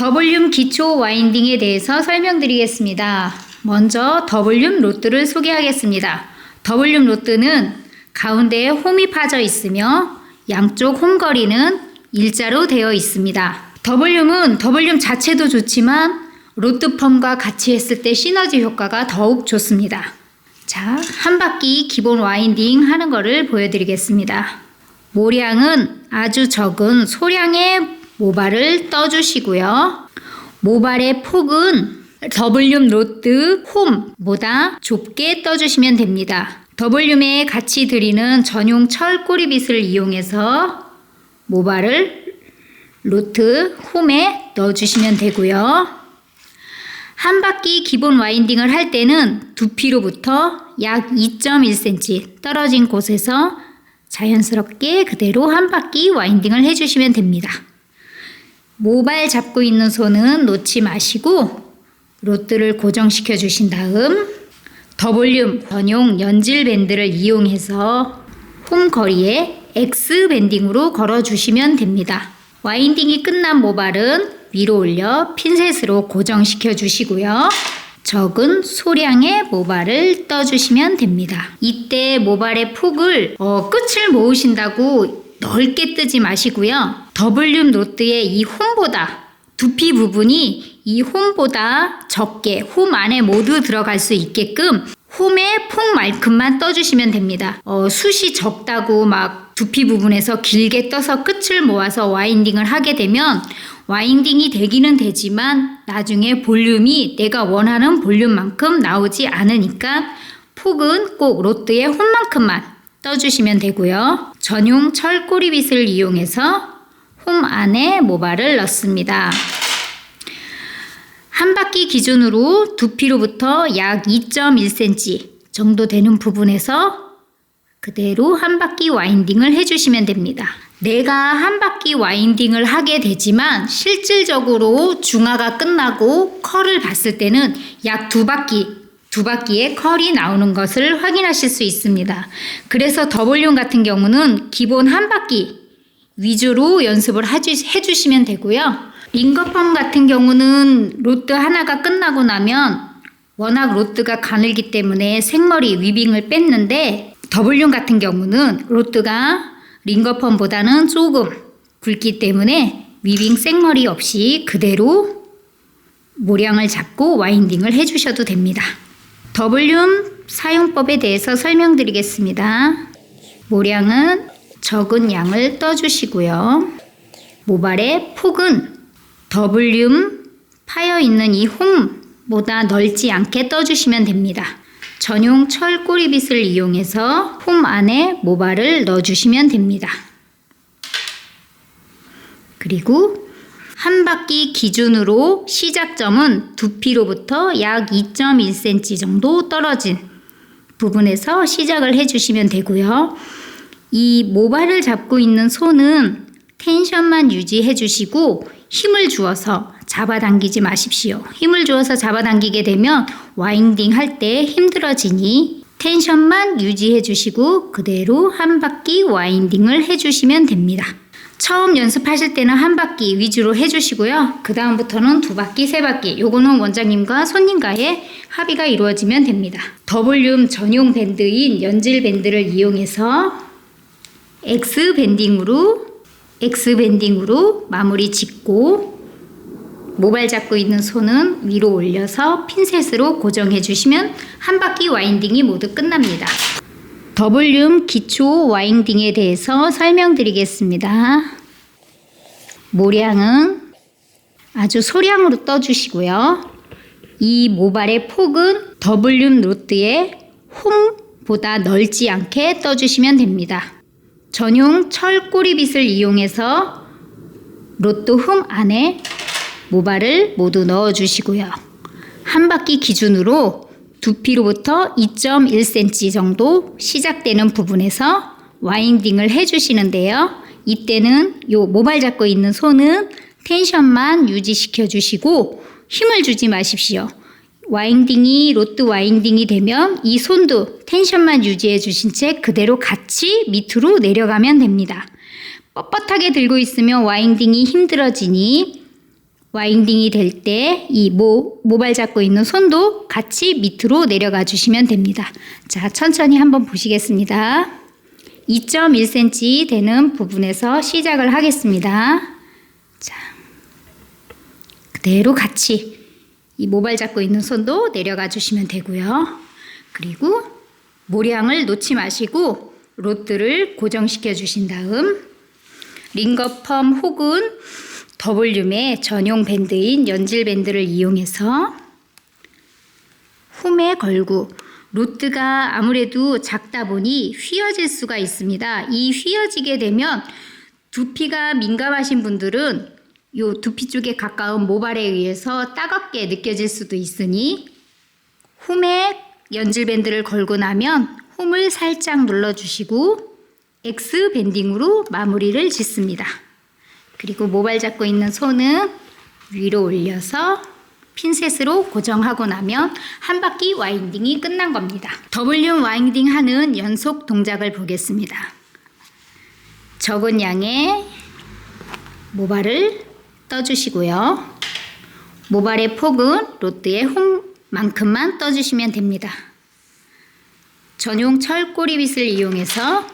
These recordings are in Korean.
더블륨 기초 와인딩에 대해서 설명드리겠습니다. 먼저 더블륨 로트를 소개하겠습니다. 더블륨 로트는 가운데에 홈이 파져 있으며 양쪽 홈 거리는 일자로 되어 있습니다. 더블륨은 더블륨 자체도 좋지만 로트펌과 같이 했을 때 시너지 효과가 더욱 좋습니다. 자, 한 바퀴 기본 와인딩 하는 거를 보여드리겠습니다. 모량은 아주 적은 소량의 모발을 떠주시고요. 모발의 폭은 더블륨 로트 홈보다 좁게 떠주시면 됩니다. 더블륨에 같이 드리는 전용 철 꼬리빗을 이용해서 모발을 로트 홈에 넣어주시면 되고요. 한 바퀴 기본 와인딩을 할 때는 두피로부터 약 2.1cm 떨어진 곳에서 자연스럽게 그대로 한 바퀴 와인딩을 해주시면 됩니다. 모발 잡고 있는 손은 놓지 마시고 로트를 고정시켜 주신 다음 더볼륨 전용 연질 밴드를 이용해서 홈 거리에 X 밴딩으로 걸어 주시면 됩니다. 와인딩이 끝난 모발은 위로 올려 핀셋으로 고정시켜 주시고요. 적은 소량의 모발을 떠주시면 됩니다. 이때 모발의 폭을 어, 끝을 모으신다고 넓게 뜨지 마시고요. 더블륨 로트의 이 홈보다 두피 부분이 이 홈보다 적게 홈 안에 모두 들어갈 수 있게끔 홈의 폭만큼만 떠주시면 됩니다. 어, 숱이 적다고 막 두피 부분에서 길게 떠서 끝을 모아서 와인딩을 하게 되면 와인딩이 되기는 되지만 나중에 볼륨이 내가 원하는 볼륨만큼 나오지 않으니까 폭은 꼭 로트의 홈만큼만 떠주시면 되고요. 전용 철 꼬리빗을 이용해서 홈 안에 모발을 넣습니다. 한 바퀴 기준으로 두피로부터 약 2.1cm 정도 되는 부분에서 그대로 한 바퀴 와인딩을 해주시면 됩니다. 내가 한 바퀴 와인딩을 하게 되지만 실질적으로 중화가 끝나고 컬을 봤을 때는 약 두 바퀴 두 바퀴의 컬이 나오는 것을 확인하실 수 있습니다. 그래서 더블륨 같은 경우는 기본 한 바퀴 위주로 연습을 해주시면 되고요. 링거펌 같은 경우는 로트 하나가 끝나고 나면 워낙 로트가 가늘기 때문에 생머리 위빙을 뺐는데 더블륨 같은 경우는 로트가 링거펌보다는 조금 굵기 때문에 위빙 생머리 없이 그대로 모량을 잡고 와인딩을 해주셔도 됩니다. 더블륨 사용법에 대해서 설명드리겠습니다. 모량은 적은 양을 떠주시고요. 모발의 폭은 더블륨 파여 있는 이 홈보다 넓지 않게 떠주시면 됩니다. 전용 철 꼬리빗을 이용해서 홈 안에 모발을 넣어주시면 됩니다. 그리고 한 바퀴 기준으로 시작점은 두피로부터 약 2.1cm 정도 떨어진 부분에서 시작을 해주시면 되고요. 이 모발을 잡고 있는 손은 텐션만 유지해 주시고 힘을 주어서 잡아당기지 마십시오. 힘을 주어서 잡아당기게 되면 와인딩 할 때 힘들어지니 텐션만 유지해 주시고 그대로 한 바퀴 와인딩을 해 주시면 됩니다. 처음 연습하실 때는 한 바퀴 위주로 해주시고요. 그 다음부터는 두 바퀴, 세 바퀴. 요거는 원장님과 손님과의 합의가 이루어지면 됩니다. 더블륨 전용 밴드인 연질 밴드를 이용해서 X 밴딩으로 X 밴딩으로 마무리 짓고 모발 잡고 있는 손은 위로 올려서 핀셋으로 고정해 주시면 한 바퀴 와인딩이 모두 끝납니다. 더블륨 기초 와인딩에 대해서 설명드리겠습니다. 모량은 아주 소량으로 떠주시고요. 이 모발의 폭은 더블륨 로트의 홈보다 넓지 않게 떠주시면 됩니다. 전용 철 꼬리빗을 이용해서 로또 흠 안에 모발을 모두 넣어 주시고요. 한 바퀴 기준으로 두피로부터 2.1cm 정도 시작되는 부분에서 와인딩을 해 주시는데요. 이때는 요 모발 잡고 있는 손은 텐션만 유지시켜 주시고 힘을 주지 마십시오. 와인딩이 로트 와인딩이 되면 이 손도 텐션만 유지해 주신 채 그대로 같이 밑으로 내려가면 됩니다. 뻣뻣하게 들고 있으면 와인딩이 힘들어지니 와인딩이 될 때 이 모발 잡고 있는 손도 같이 밑으로 내려가 주시면 됩니다. 자, 천천히 한번 보시겠습니다. 2.1cm 되는 부분에서 시작을 하겠습니다. 자, 그대로 같이 이 모발 잡고 있는 손도 내려가 주시면 되고요. 그리고 모량을 놓지 마시고 로트를 고정시켜 주신 다음 링거펌 혹은 더블륨의 전용 밴드인 연질 밴드를 이용해서 홈에 걸고 로트가 아무래도 작다 보니 휘어질 수가 있습니다. 이 휘어지게 되면 두피가 민감하신 분들은 요 두피 쪽에 가까운 모발에 의해서 따갑게 느껴질 수도 있으니 홈에 연질 밴드를 걸고 나면 홈을 살짝 눌러주시고 X 밴딩으로 마무리를 짓습니다. 그리고 모발 잡고 있는 손은 위로 올려서 핀셋으로 고정하고 나면 한 바퀴 와인딩이 끝난 겁니다. W 와인딩 하는 연속 동작을 보겠습니다. 적은 양의 모발을 떠주시고요. 모발의 폭은 로트의 홈만큼만 떠주시면 됩니다. 전용 철꼬리빗을 이용해서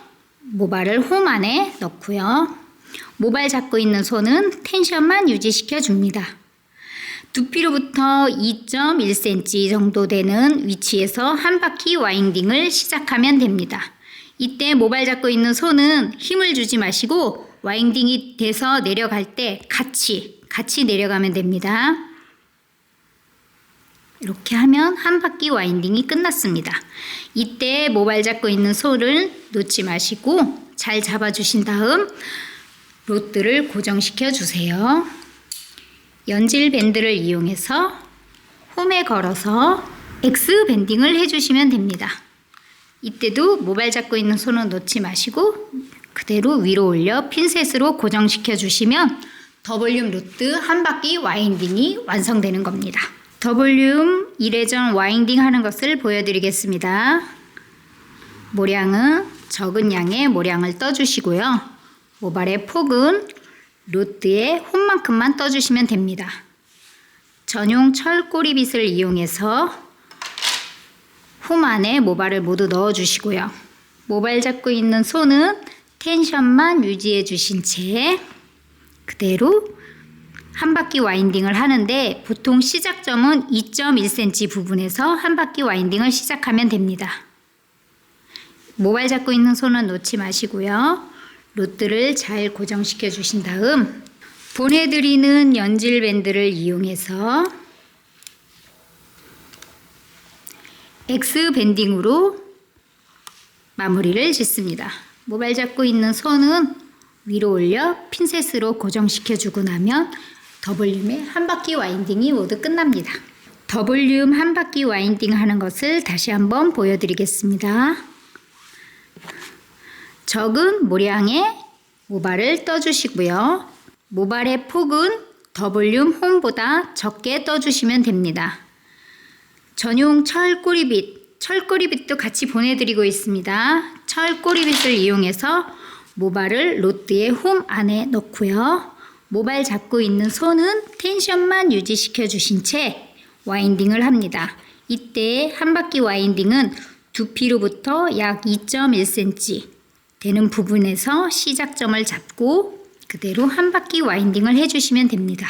모발을 홈 안에 넣고요. 모발 잡고 있는 손은 텐션만 유지시켜 줍니다. 두피로부터 2.1cm 정도 되는 위치에서 한 바퀴 와인딩을 시작하면 됩니다. 이때 모발 잡고 있는 손은 힘을 주지 마시고 와인딩이 돼서 내려갈 때 같이 같이 내려가면 됩니다. 이렇게 하면 한 바퀴 와인딩이 끝났습니다. 이때 모발 잡고 있는 손을 놓지 마시고 잘 잡아주신 다음 로트를 고정시켜 주세요. 연질 밴드를 이용해서 홈에 걸어서 X 밴딩을 해주시면 됩니다. 이때도 모발 잡고 있는 손은 놓지 마시고 그대로 위로 올려 핀셋으로 고정시켜 주시면 더블륨 루트 한 바퀴 와인딩이 완성되는 겁니다. 더블륨 1회전 와인딩 하는 것을 보여드리겠습니다. 모량은 적은 양의 모량을 떠주시고요. 모발의 폭은 로트의 홈만큼만 떠주시면 됩니다. 전용 철 꼬리빗을 이용해서 홈 안에 모발을 모두 넣어주시고요. 모발 잡고 있는 손은 텐션만 유지해 주신 채 그대로 한 바퀴 와인딩을 하는데 보통 시작점은 2.1cm 부분에서 한 바퀴 와인딩을 시작하면 됩니다. 모발 잡고 있는 손은 놓지 마시고요. 로트를 잘 고정시켜 주신 다음 보내드리는 연질 밴드를 이용해서 X 밴딩으로 마무리를 짓습니다. 모발 잡고 있는 손은 위로 올려 핀셋으로 고정시켜 주고 나면 더블륨의 한 바퀴 와인딩이 모두 끝납니다. 더블륨 한 바퀴 와인딩 하는 것을 다시 한번 보여드리겠습니다. 적은 모량의 모발을 떠주시고요. 모발의 폭은 더블륨 홈보다 적게 떠주시면 됩니다. 전용 철 꼬리빗, 철꼬리빗도 같이 보내드리고 있습니다. 철꼬리빗을 이용해서 모발을 로트의 홈 안에 넣고요. 모발 잡고 있는 손은 텐션만 유지시켜 주신 채 와인딩을 합니다. 이때 한 바퀴 와인딩은 두피로부터 약 2.1cm 되는 부분에서 시작점을 잡고 그대로 한 바퀴 와인딩을 해주시면 됩니다.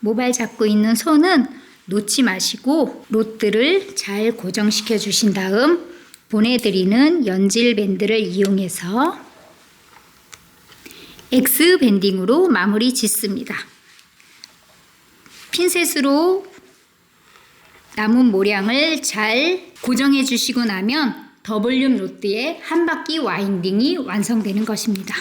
모발 잡고 있는 손은 놓지 마시고 로트를 잘 고정시켜 주신 다음 보내드리는 연질 밴드를 이용해서 X 밴딩으로 마무리 짓습니다. 핀셋으로 남은 모량을 잘 고정해 주시고 나면 더블륨 로트의 한 바퀴 와인딩이 완성되는 것입니다.